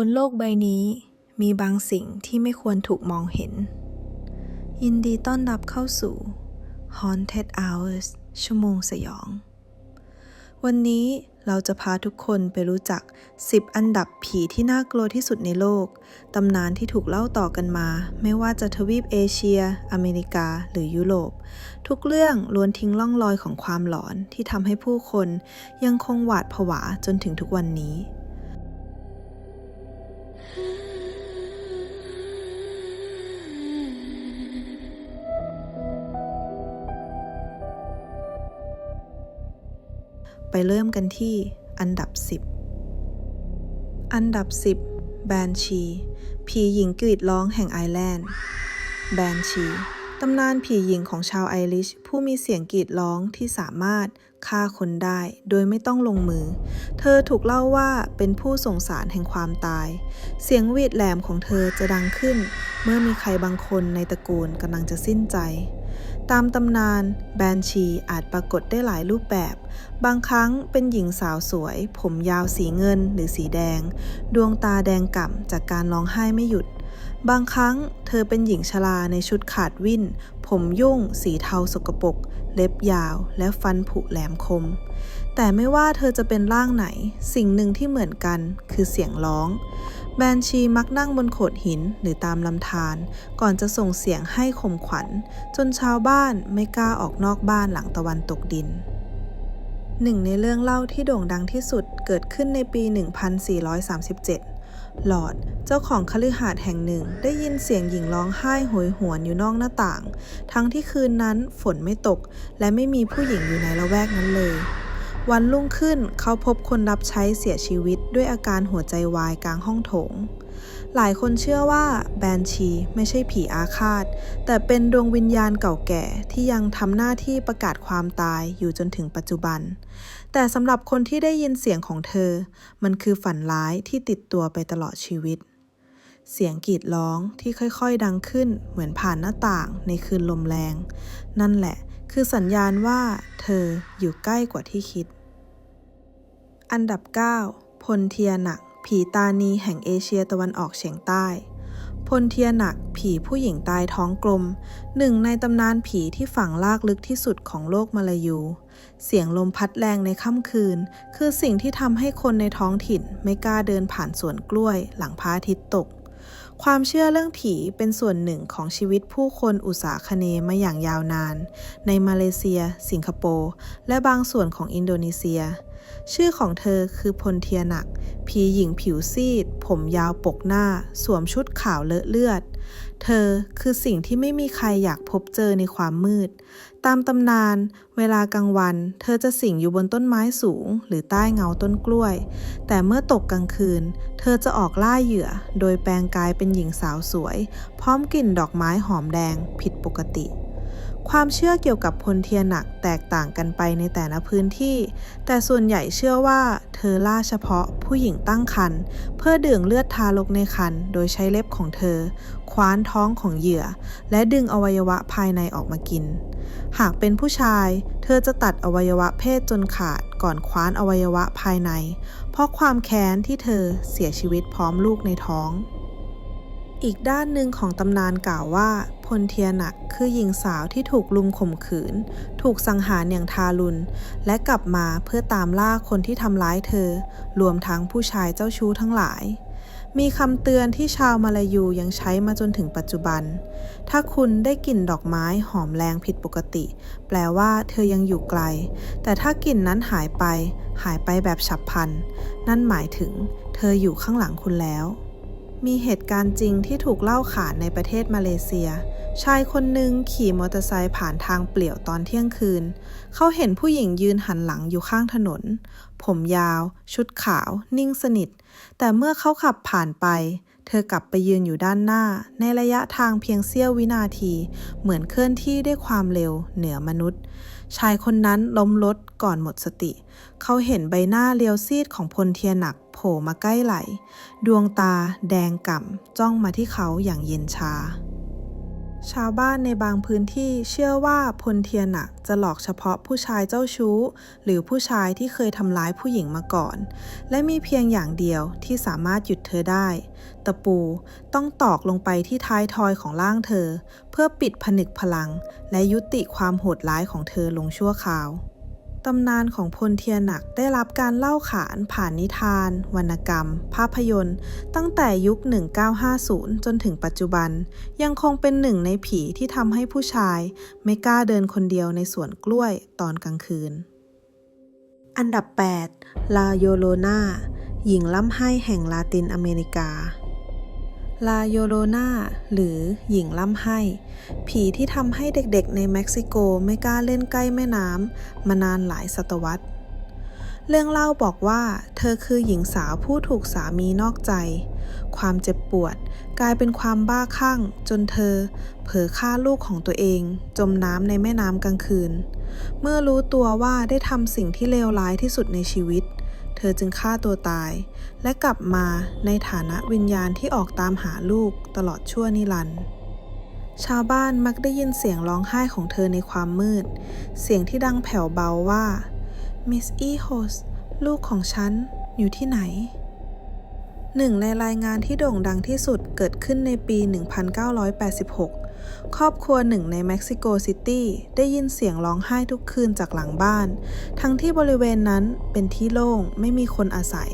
บนโลกใบนี้มีบางสิ่งที่ไม่ควรถูกมองเห็น ยินดีต้อนรับเข้าสู่ Haunted Hours ชั่วโมงสยอง วันนี้เราจะพาทุกคนไปรู้จัก 10 อันดับผีที่น่ากลัวที่สุดในโลก ตำนานที่ถูกเล่าต่อกันมา ไม่ว่าจะทวีปเอเชีย อเมริกา หรือยุโรป ทุกเรื่องล้วนทิ้งร่องรอยของความหลอนที่ทำให้ผู้คนยังคงหวาดผวาจนถึงทุกวันนี้ ไปเริ่มกันที่อันดับ 10 อันดับ 10 แบนชี ผีหญิงกรีดร้องแห่งไอร์แลนด์ แบนชีตำนานผีหญิงของชาวไอริช ผู้มีเสียงกรีดร้องที่สามารถฆ่าคนได้โดยไม่ต้องลงมือ เธอถูกเล่าว่าเป็นผู้ส่งสารแห่งความตาย เสียงวีดแหลมของเธอจะดังขึ้น เมื่อมีใครบางคนในตระกูลกำลังจะสิ้นใจ ตามตำนานแบนชีอาจปรากฏได้หลายรูปแบบ บางครั้งเป็นหญิงสาวสวย ผมยาวสีเงินหรือสีแดง ดวงตาแดงก่ำจากการร้องไห้ไม่หยุด บางครั้งเธอเป็นหญิงชราในชุดขาดวิ่น ผมยุ่ง สีเทาสกปรกเล็บยาว และฟันผุแหลมคม แต่ไม่ว่าเธอจะเป็นร่างไหน สิ่งหนึ่งที่เหมือนกันคือเสียงร้อง แบนชีมักนั่งบนโขดหินหรือตามลำธารก่อนจะส่งเสียงให้ข่มขวัญ จนชาวบ้านไม่กล้าออกนอกบ้านหลังตะวันตกดินหนึ่งในเรื่องเล่าที่โด่งดังที่สุดเกิดขึ้นในปี 1437 หลอดเจ้าของคฤหาสน์แห่งหนึ่งได้ยินเสียงหญิงร้องไห้โหยหวนอยู่นอกหน้าต่าง ทั้งที่คืนนั้นฝนไม่ตก และไม่มีผู้หญิงอยู่ในละแวกนั้นเลย วันรุ่งขึ้นเขาพบคนรับใช้เสียชีวิตด้วยอาการหัวใจวายกลางห้องโถง หลายคนเชื่อว่าแบนชีไม่ใช่ผีอาฆาต แต่เป็นดวงวิญญาณเก่าแก่ที่ยังทำหน้าที่ประกาศความตายอยู่จนถึงปัจจุบัน แต่สำหรับคนที่ได้ยินเสียงของเธอ มันคือฝันร้ายที่ติดตัวไปตลอดชีวิต เสียงกรีดร้องที่ค่อยๆ ดังขึ้นเหมือนผ่านหน้าต่างในคืนลมแรง นั่นแหละคือสัญญาณว่าเธออยู่ใกล้กว่าที่คิด อันดับ 9 พลเทียหนัก ผีตานีแห่งเอเชียตะวันออกเฉียงใต้ พลเทียหนัก ผีผู้หญิงตายท้องกลม หนึ่งในตำนานผีที่ฝังลากลึกที่สุดของโลกมาลายู เสียงลมพัดแรงในค่ำคืน คือสิ่งที่ทำให้คนในท้องถิ่นไม่กล้าเดินผ่านสวนกล้วยหลังพระอาทิตย์ตก ความเชื่อเรื่องผีเป็นส่วนหนึ่งของชีวิตผู้คนอุตสาคเนมาอย่างยาวนาน ในมาเลเซีย สิงคโปร์ และบางส่วนของอินโดนีเซีย ชื่อของเธอคือพลเทียหนัก ผีหญิงผิวซีด ผมยาวปกหน้า สวมชุดขาวเลอะเลือด เธอคือสิ่งที่ไม่มีใครอยากพบเจอในความมืด ตามตำนาน เวลากลางวัน เธอจะสิงอยู่บนต้นไม้สูง หรือใต้เงาต้นกล้วย แต่เมื่อตกกลางคืน เธอจะออกล่าเหยื่อ โดยแปลงกายเป็นหญิงสาวสวย พร้อมกลิ่นดอกไม้หอมแดงผิดปกติ ความเชื่อเกี่ยวกับพลเทียนหนักแตกต่างกันไปในแต่ละพื้นที่ แต่ส่วนใหญ่เชื่อว่าเธอล่าเฉพาะผู้หญิงตั้งครรภ์เพื่อดื่มเลือดทารกในครรภ์โดยใช้เล็บของเธอ คว้านท้องของเหยื่อ และดึงอวัยวะภายในออกมากิน หากเป็นผู้ชาย เธอจะตัดอวัยวะเพศจนขาดก่อนคว้านอวัยวะภายใน เพราะความแค้นที่เธอเสียชีวิตพร้อมลูกในท้อง อีกด้านหนึ่งของตำนานกล่าวว่า พลเทียหนักคือหญิงสาวที่ถูกลุมข่มขืน ถูกสังหารอย่างทารุณ และกลับมาเพื่อตามล่าคนที่ทำร้ายเธอ รวมทั้งผู้ชายเจ้าชู้ทั้งหลาย มีคำเตือนที่ชาวมาลายูยังใช้มาจนถึงปัจจุบัน ถ้าคุณได้กลิ่นดอกไม้หอมแรงผิดปกติ แปลว่าเธอยังอยู่ไกล แต่ถ้ากลิ่นนั้นหายไป หายไปแบบฉับพลัน นั่นหมายถึง เธออยู่ข้างหลังคุณแล้ว มีเหตุการณ์จริงที่ถูกเล่าขานในประเทศมาเลเซีย ชายคนหนึ่งขี่มอเตอร์ไซค์ผ่านทางเปลี่ยวตอนเที่ยงคืน เขาเห็นผู้หญิงยืนหันหลังอยู่ข้างถนน ผมยาว ชุดขาว นิ่งสนิท แต่เมื่อเขาขับผ่านไป เธอกลับไปยืนอยู่ด้านหน้า ในระยะทางเพียงเสี้ยววินาที เหมือนเคลื่อนที่ด้วยความเร็วเหนือมนุษย์ ชายคนนั้นล้มรถก่อนหมดสติ เขาเห็นใบหน้าเลียวซีดของพลเทียหนักโผล่มาใกล้ไหล ดวงตาแดงก่ำจ้องมาที่เขาอย่างเย็นชา ชาวบ้านในบางพื้นที่เชื่อว่าพลเทียนอะจะหลอกเฉพาะผู้ชายเจ้าชู้ หรือผู้ชายที่เคยทำร้ายผู้หญิงมาก่อน และมีเพียงอย่างเดียวที่สามารถหยุดเธอได้ ตะปูต้องตอกลงไปที่ท้ายทอยของร่างเธอ เพื่อปิดผนึกพลัง และยุติความโหดร้ายของเธอลงชั่วคราว ตำนานของพลเทียนหนักได้รับการเล่าขานผ่านนิทาน วรรณกรรม ภาพยนตร์ ตั้งแต่ยุค 1950 จนถึงปัจจุบัน ยังคงเป็นหนึ่งในผีที่ทำให้ผู้ชาย ไม่กล้าเดินคนเดียวในสวนกล้วยตอนกลางคืน อันดับ 8 ลาโยโลนาหญิงล่ำไห้แห่งลาตินอเมริกา ลาโยโลนาหรือหญิงล่ำไห้ ผีที่ทำให้เด็กๆในเม็กซิโกไม่กล้าเล่นใกล้แม่น้ำมานานหลายศตวรรษ เรื่องเล่าบอกว่า เธอคือหญิงสาวผู้ถูกสามีนอกใจ ความเจ็บปวดกลายเป็นความบ้าคลั่ง จนเธอ เผลอฆ่าลูกของตัวเอง จมน้ำในแม่น้ำกลางคืน เมื่อรู้ตัวว่าได้ทำสิ่งที่เลวร้ายที่สุดในชีวิตเเธอจึงฆ่าตัวตาย และกลับมาในฐานะวิญญาณที่ออกตามหาลูกตลอดชั่วนิรันดร์ชาวบ้านมักได้ยินเสียงร้องไห้ของเธอในความมืด เสียงที่ดังแผ่วเบาว่ามิสอีโฮสลูกของฉัน อยู่ที่ไหน หนึ่งในรายงานที่โด่งดังที่สุดเกิดขึ้นในปี 1986 ครอบครัวหนึ่งในเม็กซิโกซิตี้ได้ยินเสียงร้องไห้ทุกคืนจากหลังบ้าน ทั้งที่บริเวณนั้นเป็นที่โล่งไม่มีคนอาศัย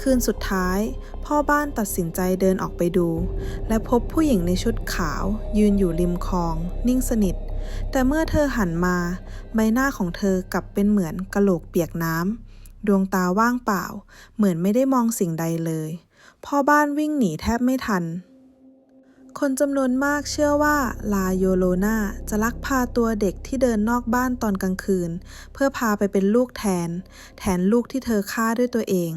คืนสุดท้าย พ่อบ้านตัดสินใจเดินออกไปดู และพบผู้หญิงในชุดขาว ยืนอยู่ริมคลอง นิ่งสนิท แต่เมื่อเธอหันมา ใบหน้าของเธอกลับเป็นเหมือนกะโหลกเปียกน้ำดวงตาว่างเปล่า เหมือนไม่ได้มองสิ่งใดเลย พ่อบ้านวิ่งหนีแทบไม่ทัน คนจำนวนมากเชื่อว่าลาโยโลนาจะลักพาตัวเด็กที่เดินนอกบ้านตอนกลางคืน เพื่อพาไปเป็นลูกแทน แทนลูกที่เธอฆ่าด้วยตัวเอง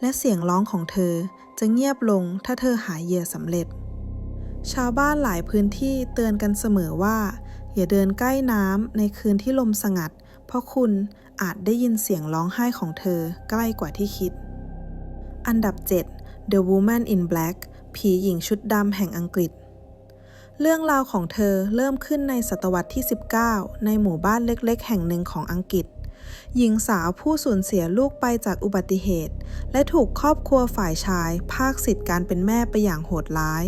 และเสียงร้องของเธอจะเงียบลงถ้าเธอหาเหยื่อสำเร็จ ชาวบ้านหลายพื้นที่เตือนกันเสมอว่า อย่าเดินใกล้น้ำในคืนที่ลมสงัด เพราะคุณอาจได้ยินเสียงร้องไห้ของเธอใกล้กว่าที่คิด อันดับ 7 The Woman in Black ผีหญิงชุดดำแห่งอังกฤษ เรื่องราวของเธอเริ่มขึ้นในศตวรรษที่ 19 ในหมู่บ้านเล็กๆ แห่งหนึ่งของอังกฤษ หญิงสาวผู้สูญเสียลูกไปจากอุบัติเหตุ และถูกครอบครัวฝ่ายชาย ภาคสิทธิ์การเป็นแม่ไปอย่างโหดร้าย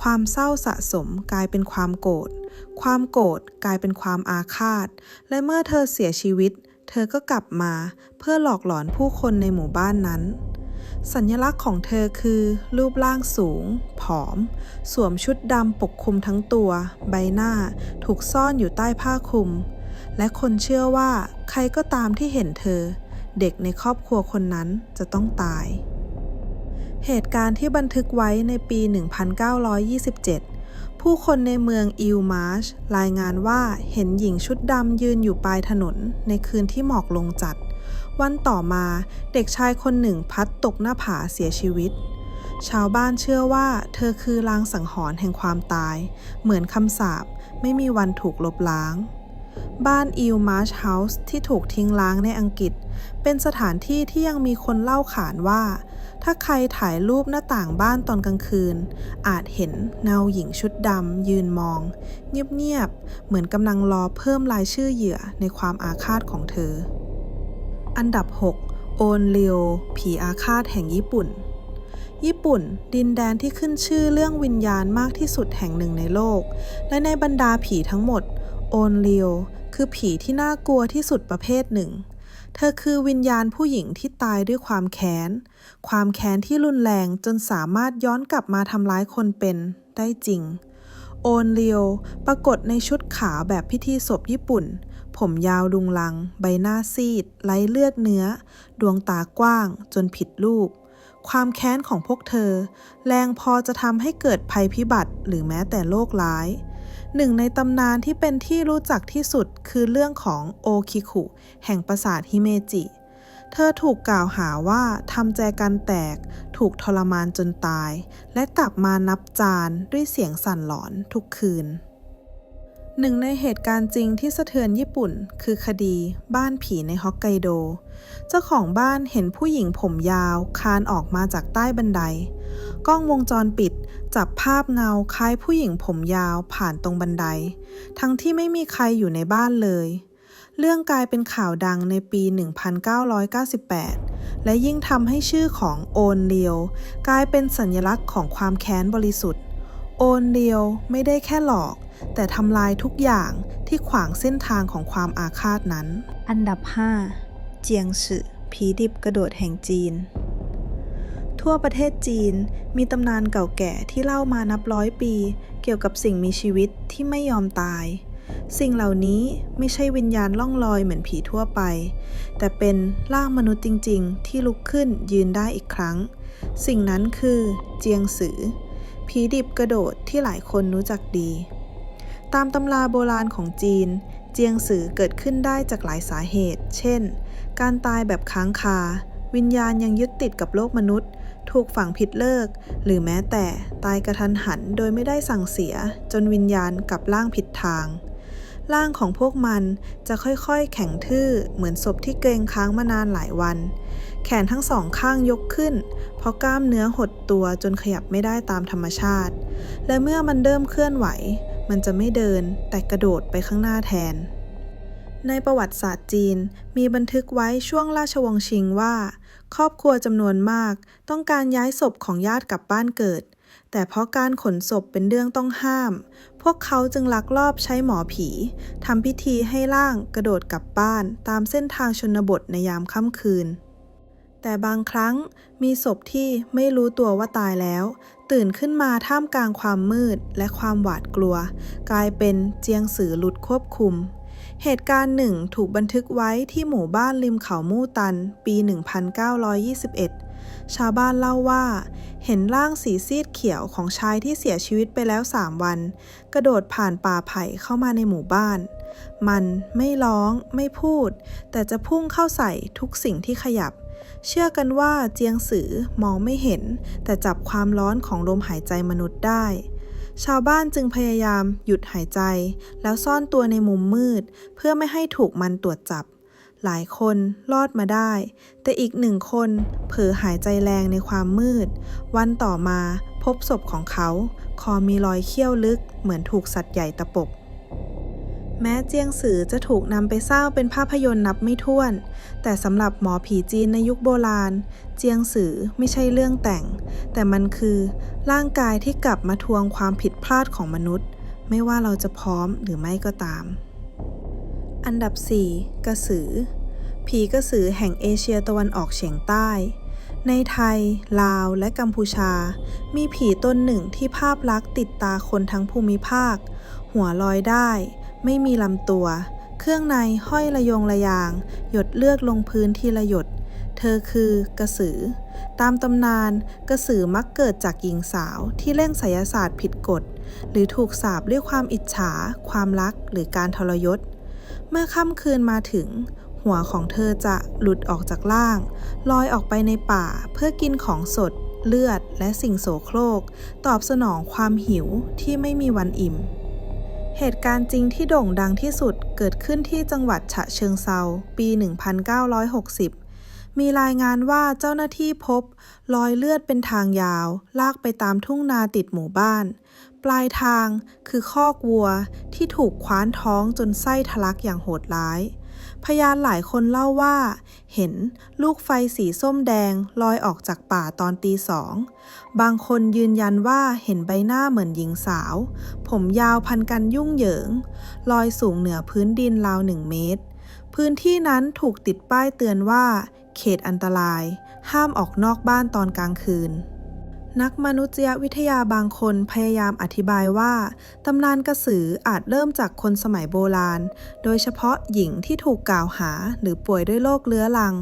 ความเศร้าสะสมกลายเป็นความโกรธ ความโกรธกลายเป็นความอาฆาต และเมื่อเธอเสียชีวิต เธอก็กลับมาเพื่อหลอกหลอนผู้คนในหมู่บ้านนั้น สัญลักษณ์ของเธอคือ รูปร่างสูง ผอม สวมชุดดำปกคลุมทั้งตัว ใบหน้า ถูกซ่อนอยู่ใต้ผ้าคลุม และคนเชื่อว่า ใครก็ตามที่เห็นเธอ เด็กในครอบครัวคนนั้นจะต้องตาย เหตุการณ์ที่บันทึกไว้ในปี 1927 ผู้คนในเมืองอิลมาร์ชรายงานว่าเห็นหญิงชุดดำยืนอยู่ปลายถนนในคืนที่หมอกลงจัด วันต่อมาเด็กชายคนหนึ่งพัดตกหน้าผาเสียชีวิต ชาวบ้านเชื่อว่า เธอคือลางสังหรณ์แห่งความตาย เหมือนคำสาปไม่มีวันถูกลบล้าง บ้านอิลมาร์ชเฮาส์ที่ถูกทิ้งล้างในอังกฤษ เป็นสถานที่ที่ยังมีคนเล่าขานว่า ถ้าใครถ่ายรูปหน้าต่างบ้านตอนกลางคืน อาจเห็นเงาหญิงชุดดำยืนมอง เงียบๆเหมือนกำลังรอเพิ่มรายชื่อเหยื่อในความอาฆาตของเธอ อันดับ 6 โอนเรียวผีอาฆาตแห่งญี่ปุ่น ญี่ปุ่น ดินแดนที่ขึ้นชื่อเรื่องวิญญาณมากที่สุดแห่งหนึ่งในโลก และในบรรดาผีทั้งหมด โอนเรียวคือผีที่น่ากลัวที่สุดประเภทหนึ่ง เธอคือวิญญาณผู้หญิงที่ตายด้วยความแค้น ความแค้นที่รุนแรงจนสามารถย้อนกลับมาทำร้ายคนเป็นได้จริง โอนเรียวปรากฏในชุดขาวแบบพิธีศพญี่ปุ่น ผมยาวดุงลัง ใบหน้าซีด ไร้เลือดเนื้อ ดวงตากว้าง จนผิดรูป ความแค้นของพวกเธอ แรงพอจะทำให้เกิดภัยพิบัติหรือแม้แต่โรคร้าย หนึ่งในตำนานที่เป็นที่รู้จักที่สุดคือเรื่องของโอคิคุ แห่งปราสาทฮิเมจิ เธอถูกกล่าวหาว่าทำแจกันแตก ถูกทรมานจนตาย และกลับมานับจานด้วยเสียงสั่นหลอนทุกคืน หนึ่งในเหตุการณ์จริงที่สะเทือนญี่ปุ่น คือคดีบ้านผีในฮอกไกโด เจ้าของบ้านเห็นผู้หญิงผมยาวคลานออกมาจากใต้บันได กล้องวงจรปิด จับภาพเงาคล้ายผู้หญิงผมยาวผ่านตรงบันได ทั้งที่ไม่มีใครอยู่ในบ้านเลย เรื่องกลายเป็นข่าวดังในปี 1998 และยิ่งทำให้ชื่อของโอนเลียว กลายเป็นสัญลักษณ์ของความแค้นบริสุทธิ์ โอนเลียวไม่ได้แค่หลอก แต่ทำลายทุกอย่างที่ขวางเส้นทางของความอาฆาตนั้น อันดับ 5 เจียงฉือผีดิบกระโดดแห่งจีน ทั่วประเทศจีนมีตำนานเก่าแก่ที่เล่ามานับร้อยปี เกี่ยวกับสิ่งมีชีวิตที่ไม่ยอมตาย สิ่งเหล่านี้ไม่ใช่วิญญาณล่องลอยเหมือนผีทั่วไป แต่เป็นร่างมนุษย์จริง ๆ ที่ลุกขึ้นยืนได้อีกครั้ง สิ่งนั้นคือเจียงสือ ผีดิบกระโดดที่หลายคนรู้จักดี ตามตำราโบราณของจีน เจียงสือเกิดขึ้นได้จากหลายสาเหตุ เช่น การตายแบบค้างคา วิญญาณยังยึดติดกับโลกมนุษย์ ถูกฝังผิดเลิก หรือแม้แต่ตายกระทันหันโดยไม่ได้สั่งเสีย จนวิญญาณกลับร่างผิดทางร่างของพวกมันจะค่อยๆ แข็งทื่อเหมือนศพที่เกรงค้างมานานหลายวัน แขนทั้งสองข้างยกขึ้น เพราะกล้ามเนื้อหดตัวจนขยับไม่ได้ตามธรรมชาติ และเมื่อมันเริ่มเคลื่อนไหว มันจะไม่เดินแต่กระโดดไปข้างหน้าแทน ในประวัติศาสตร์จีนมีบันทึกไว้ช่วงราชวงศ์ชิงว่า ครอบครัวจำนวนมาก ต้องการย้ายศพของญาติกลับบ้านเกิด แต่เพราะการขนศพเป็นเรื่องต้องห้าม พวกเขาจึงลักลอบใช้หมอผีทำพิธีให้ร่างกระโดดกลับบ้าน ตามเส้นทางชนบทในยามค่ำคืน แต่บางครั้งมีศพที่ไม่รู้ตัวว่าตายแล้ว ตื่นขึ้นมาท่ามกลางความมืดและความหวาดกลัว กลายเป็นเจียงสือหลุดควบคุม เหตุการณ์หนึ่งถูกบันทึกไว้ที่หมู่บ้านริมเขามู่ตัน ปี 1921 ชาวบ้านเล่าว่า เห็นร่างสีซีดเขียวของชายที่เสียชีวิตไปแล้ว 3 วัน กระโดดผ่านป่าไผ่เข้ามาในหมู่บ้านมันไม่ร้องไม่พูด แต่จะพุ่งเข้าใส่ทุกสิ่งที่ขยับ เชื่อกันว่าเจียงสือมองไม่เห็น แต่จับความร้อนของลมหายใจมนุษย์ได้ ชาวบ้านจึงพยายามหยุดหายใจ แล้วซ่อนตัวในมุมมืด เพื่อไม่ให้ถูกมันตรวจจับ หลายคนรอดมาได้ แต่อีกหนึ่งคนเผลอหายใจแรงในความมืด วันต่อมาพบศพของเขา คอมีรอยเขี้ยวลึกเหมือนถูกสัตว์ใหญ่ตะปบ แม้เจียงสือจะถูกนำไปสร้างเป็นภาพยนตร์นับไม่ถ้วน แต่สำหรับหมอผีจีนในยุคโบราณ เจียงสือไม่ใช่เรื่องแต่ง แต่มันคือร่างกายที่กลับมาทวงความผิดพลาดของมนุษย์ ไม่ว่าเราจะพร้อมหรือไม่ก็ตาม อันดับ 4 กระสือ ผีกระสือแห่งเอเชียตะวันออกเฉียงใต้ ในไทย ลาว และกัมพูชา มีผีตนหนึ่งที่ภาพลักษณ์ติดตาคนทั้งภูมิภาค หัวลอยได้ ไม่มีลำตัว เครื่องในห้อยระยงระยาง หยดเลือดลงพื้นทีละหยด เธอคือกระสือ ตามตำนาน กระสือมักเกิดจากหญิงสาวที่เล่นไสยศาสตร์ผิดกฎ หรือถูกสาปด้วยความอิจฉา ความรัก หรือการทรยศ เมื่อค่ำคืนมาถึง หัวของเธอจะหลุดออกจากล่าง ลอยออกไปในป่าเพื่อกินของสดเลือดและสิ่งโสโครก ตอบสนองความหิวที่ไม่มีวันอิ่ม เหตุการณ์จริงที่โด่งดังที่สุดเกิดขึ้นที่จังหวัดฉะเชิงเซาปี 1960 มีรายงานว่าเจ้าหน้าที่พบ รอยเลือดเป็นทางยาว ลากไปตามทุ่งนาติดหมู่บ้าน ปลายทางคือคอกวัวที่ถูกคว้านท้องจนไส้ทะลักอย่างโหดร้าย พยานหลายคนเล่าว่า เห็นลูกไฟสีส้มแดงลอยออกจากป่าตอนตีสอง บางคนยืนยันว่าเห็นใบหน้าเหมือนหญิงสาว ผมยาวพันกันยุ่งเหยิง ลอยสูงเหนือพื้นดินราวหนึ่งเมตร พื้นที่นั้นถูกติดป้ายเตือนว่า เขตอันตราย ห้ามออกนอกบ้านตอนกลางคืน นักมนุษยวิทยาบางคนพยายามอธิบายว่า ตำนานกระสืออาจเริ่มจากคนสมัยโบราณ โดยเฉพาะหญิงที่ถูกกล่าวหาหรือป่วยด้วยโรคเรื้อรัง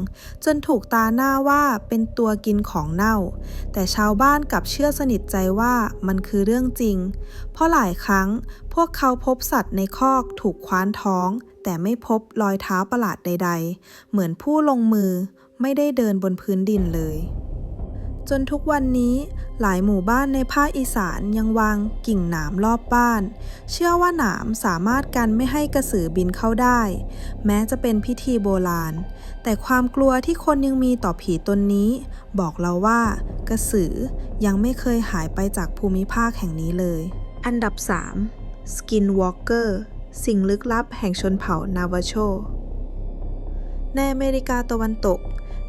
จนถูกตาหน้าว่าเป็นตัวกินของเน่า แต่ชาวบ้านกลับเชื่อสนิทใจว่ามันคือเรื่องจริง เพราะหลายครั้งพวกเขาพบสัตว์ในคอกถูกคว้านท้อง แต่ไม่พบรอยเท้าประหลาดใด ๆ เหมือนผู้ลงมือไม่ได้เดินบนพื้นดินเลย จนทุกวันนี้หลายหมู่บ้านในภาคอีสานยังวางกิ่งหนามรอบบ้าน เชื่อว่าหนามสามารถกันไม่ให้กระสือบินเข้าได้ แม้จะเป็นพิธีโบราณ แต่ความกลัวที่คนยังมีต่อผีตนนี้ บอกเราว่า กระสือยังไม่เคยหายไปจากภูมิภาคแห่งนี้เลย อันดับ 3 Skinwalker สิ่งลึกลับแห่งชนเผ่านาวาโช ในอเมริกาตะวันตก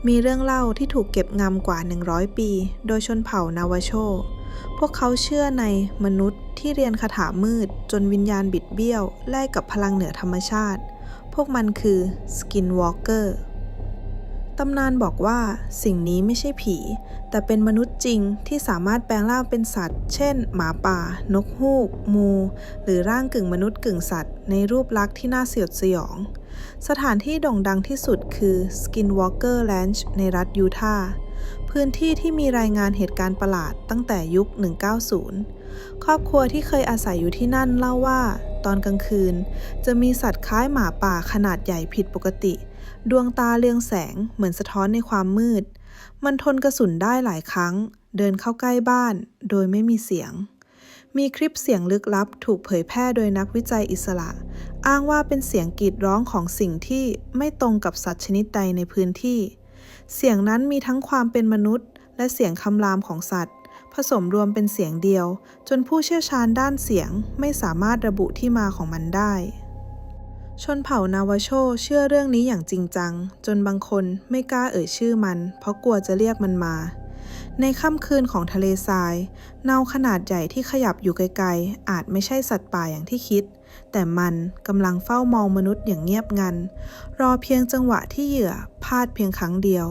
มีเรื่องเล่าที่ถูกเก็บงำกว่า 100 ปี โดยชนเผ่านาวาโช พวกเขาเชื่อในมนุษย์ที่เรียนคาถามืด จนวิญญาณบิดเบี้ยว แลกกับพลังเหนือธรรมชาติ พวกมันคือ Skinwalker ตำนานบอกว่าสิ่งนี้ไม่ใช่ผี แต่เป็นมนุษย์จริงที่สามารถแปลงร่างเป็นสัตว์ เช่น หมาป่า นกฮูก มู หรือร่างกึ่งมนุษย์กึ่งสัตว์ ในรูปลักษณ์ที่น่าเสียดสยอง สถานที่โด่งดังที่สุดคือ Skinwalker Ranch ในรัฐยูทาห์ พื้นที่ที่มีรายงานเหตุการณ์ประหลาดตั้งแต่ยุค 190 ครอบครัวที่เคยอาศัยอยู่ที่นั่นเล่าว่า ตอนกลางคืน จะมีสัตว์คล้ายหมาป่าขนาดใหญ่ผิดปกติ ดวงตาเรืองแสงเหมือนสะท้อนในความมืด มันทนกระสุนได้หลายครั้ง เดินเข้าใกล้บ้าน โดยไม่มีเสียง มีคลิปเสียงลึกลับถูกเผยแพร่โดยนักวิจัยอิสระ อ้างว่าเป็นเสียงกรีดร้องของสิ่งที่ไม่ตรงกับสัตว์ชนิดใดในพื้นที่ เสียงนั้นมีทั้งความเป็นมนุษย์ และเสียงคำรามของสัตว์ ผสมรวมเป็นเสียงเดียว จนผู้เชี่ยวชาญด้านเสียงไม่สามารถระบุที่มาของมันได้ ชนเผ่านาวาโชเชื่อเรื่องนี้อย่างจริงจัง จนบางคนไม่กล้าเอ่ยชื่อมัน เพราะกลัวจะเรียกมันมา ในค่ำคืนของทะเลทราย เนาขนาดใหญ่ที่ขยับอยู่ไกลๆ อาจไม่ใช่สัตว์ป่าอย่างที่คิด แต่มันกำลังเฝ้ามองมนุษย์อย่างเงียบงัน รอเพียงจังหวะที่เหยื่อพลาดเพียงครั้งเดียว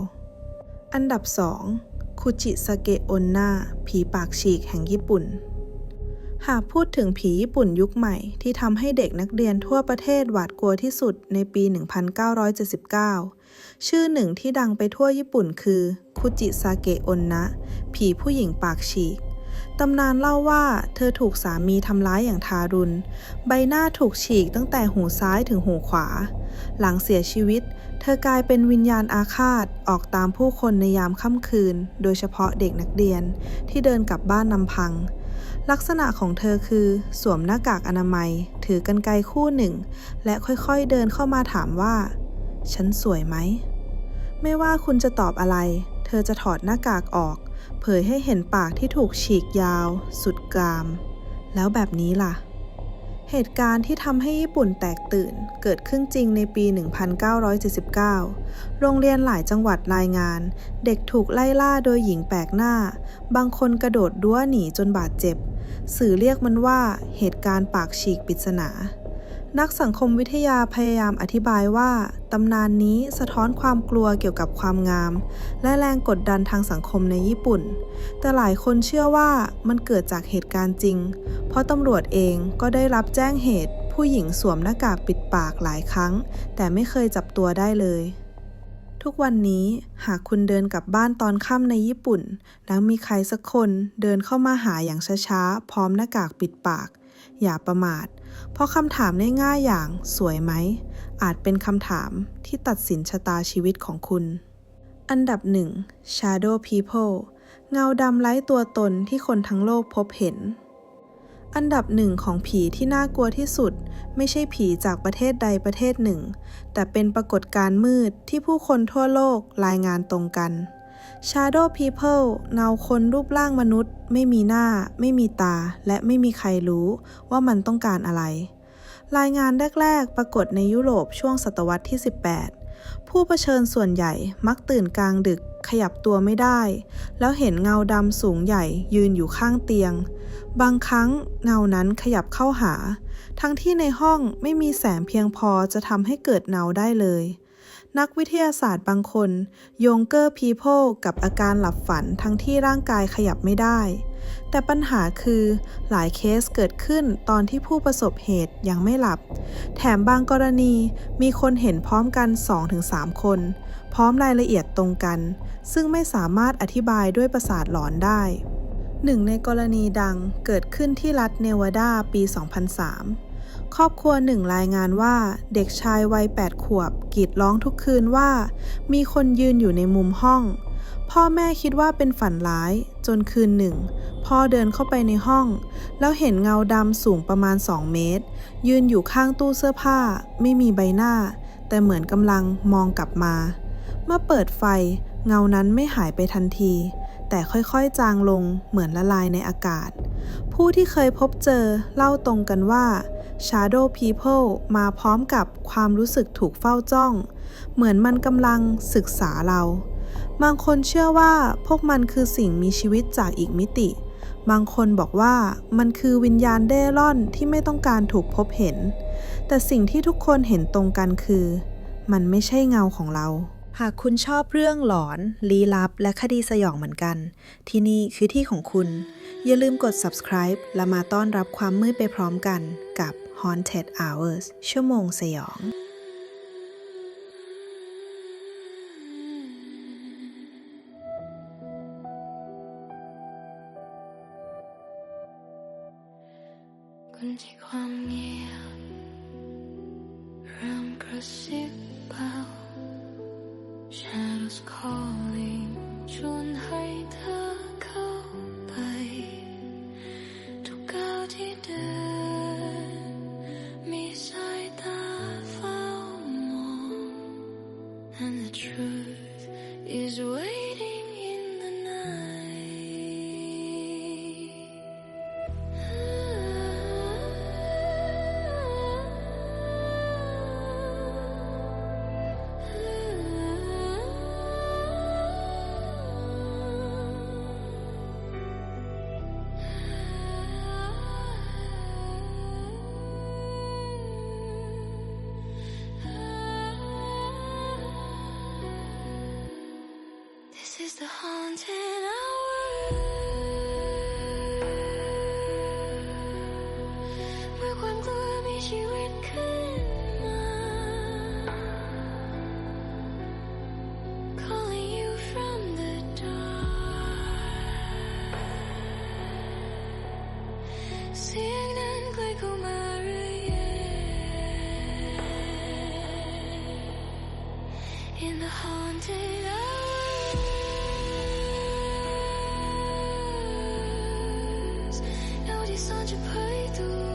อันดับ 2 คุจิสเกะอนนาผีปากฉีกแห่งญี่ปุ่น หากพูดถึงผีญี่ปุ่นยุคใหม่ที่ทำให้เด็กนักเรียนทั่วประเทศหวาดกลัวที่สุดในปี 1979 ชื่อหนึ่งที่ดังไปทั่วญี่ปุ่นคือคุจิซาเกะอนนะ ผีผู้หญิงปากฉีกตำนานเล่าว่าเธอถูกสามีทำร้ายอย่างทารุณ ใบหน้าถูกฉีกตั้งแต่หูซ้ายถึงหูขวา หลังเสียชีวิต เธอกลายเป็นวิญญาณอาฆาตออกตามผู้คนในยามค่ำคืน โดยเฉพาะเด็กนักเรียนที่เดินกลับบ้านนำพัง ลักษณะของเธอคือ สวมหน้ากากอนามัย ถือกรรไกรคู่หนึ่ง และค่อยๆเดินเข้ามาถามว่า ฉันสวยไหม ไม่ว่าคุณจะตอบอะไร เธอจะถอดหน้ากากออก เผยให้เห็นปากที่ถูกฉีกยาว สุดกราม แล้วแบบนี้ล่ะ เหตุการณ์ที่ทำให้ญี่ปุ่นแตกตื่น เกิดขึ้นจริงในปี 1979 โรงเรียนหลายจังหวัดรายงาน เด็กถูกไล่ล่าโดยหญิงแปลกหน้า บางคนกระโดดรั้วหนีจนบาดเจ็บ สื่อเรียกมันว่า เหตุการณ์ปากฉีกปริศนา นักสังคมวิทยาพยายามอธิบายว่าตำนานนี้สะท้อนความกลัวเกี่ยวกับความงาม และแรงกดดันทางสังคมในญี่ปุ่น แต่หลายคนเชื่อว่ามันเกิดจากเหตุการณ์จริง เพราะตำรวจเองก็ได้รับแจ้งเหตุ ผู้หญิงสวมหน้ากากปิดปากหลายครั้ง แต่ไม่เคยจับตัวได้เลย ทุกวันนี้หากคุณเดินกลับบ้านตอนค่ำในญี่ปุ่น แล้วมีใครสักคนเดินเข้ามาหาอย่างช้าๆพร้อมหน้ากากปิดปาก อย่าประมาท เพราะคำถามง่ายๆอย่างสวยไหม อาจเป็นคำถามที่ตัดสินชะตาชีวิตของคุณ อันดับ 1 Shadow People เงาดำไร้ตัวตนที่คนทั้งโลกพบเห็น อันดับหนึ่งของผีที่น่ากลัวที่สุด ไม่ใช่ผีจากประเทศใดประเทศหนึ่ง แต่เป็นปรากฏการณ์มืดที่ผู้คนทั่วโลกรายงานตรงกัน Shadow People เงาคนรูปร่างมนุษย์ ไม่มีหน้า ไม่มีตา และไม่มีใครรู้ว่ามันต้องการอะไร รายงานแรก ๆ ปรากฏในยุโรปช่วงศตวรรษที่ 18 ผู้เผชิญส่วนใหญ่มักตื่นกลางดึกขยับตัวไม่ได้ แล้วเห็นเงาดำสูงใหญ่ยืนอยู่ข้างเตียง บางครั้งเงานั้นขยับเข้าหา ทั้งที่ในห้องไม่มีแสงเพียงพอจะทำให้เกิดเงาได้เลย นักวิทยาศาสตร์บางคนโยงเกอร์พีโพกับอาการหลับฝันทั้งที่ร่างกายขยับไม่ได้ แต่ปัญหาคือหลายเคสเกิดขึ้นตอนที่ผู้ประสบเหตุยังไม่หลับ แถมบางกรณีมีคนเห็นพร้อมกัน 2-3 คน พร้อมรายละเอียดตรงกัน ซึ่งไม่สามารถอธิบายด้วยประสาทหลอนได้หนึ่งในกรณีดังเกิดขึ้นที่รัฐเนวาดาปี 2003 ครอบครัวหนึ่งรายงานว่าเด็กชายวัย 8 ขวบกรีดร้องทุกคืนว่า มีคนยืนอยู่ในมุมห้อง พ่อแม่คิดว่าเป็นฝันร้าย จนคืนหนึ่ง พ่อเดินเข้าไปในห้อง แล้วเห็นเงาดำสูงประมาณ 2 เมตร ยืนอยู่ข้างตู้เสื้อผ้า ไม่มีใบหน้า แต่เหมือนกำลังมองกลับมา เมื่อเปิดไฟ เงานั้นไม่หายไปทันที แต่ค่อยๆจางลงเหมือนละลายในอากาศ ผู้ที่เคยพบเจอเล่าตรงกันว่า Shadow People มาพร้อมกับความรู้สึกถูกเฝ้าจ้อง เหมือนมันกำลังศึกษาเรา บางคนเชื่อว่าพวกมันคือสิ่งมีชีวิตจากอีกมิติ บางคนบอกว่ามันคือวิญญาณเร่ร่อนที่ไม่ต้องการถูกพบเห็น แต่สิ่งที่ทุกคนเห็นตรงกันคือ มันไม่ใช่เงาของเราหากคุณชอบเรื่องหลอน ลี้ลับ และคดีสยองเหมือนกัน ที่นี่คือที่ของคุณ อย่าลืมกด subscribe และมาต้อนรับความมืดไปพร้อมกันกับ Haunted Hours ชั่วโมงสยองคนที่ความเงียบเริ่มกระซิบเบา Shadows call the haunted hour. เมื่อความกลัวมีชีวิตขึ้นมา Calling you from the dark เสียงนั้นใกล้เข้ามาเรื่อยๆ In the haunted hours 算着配对。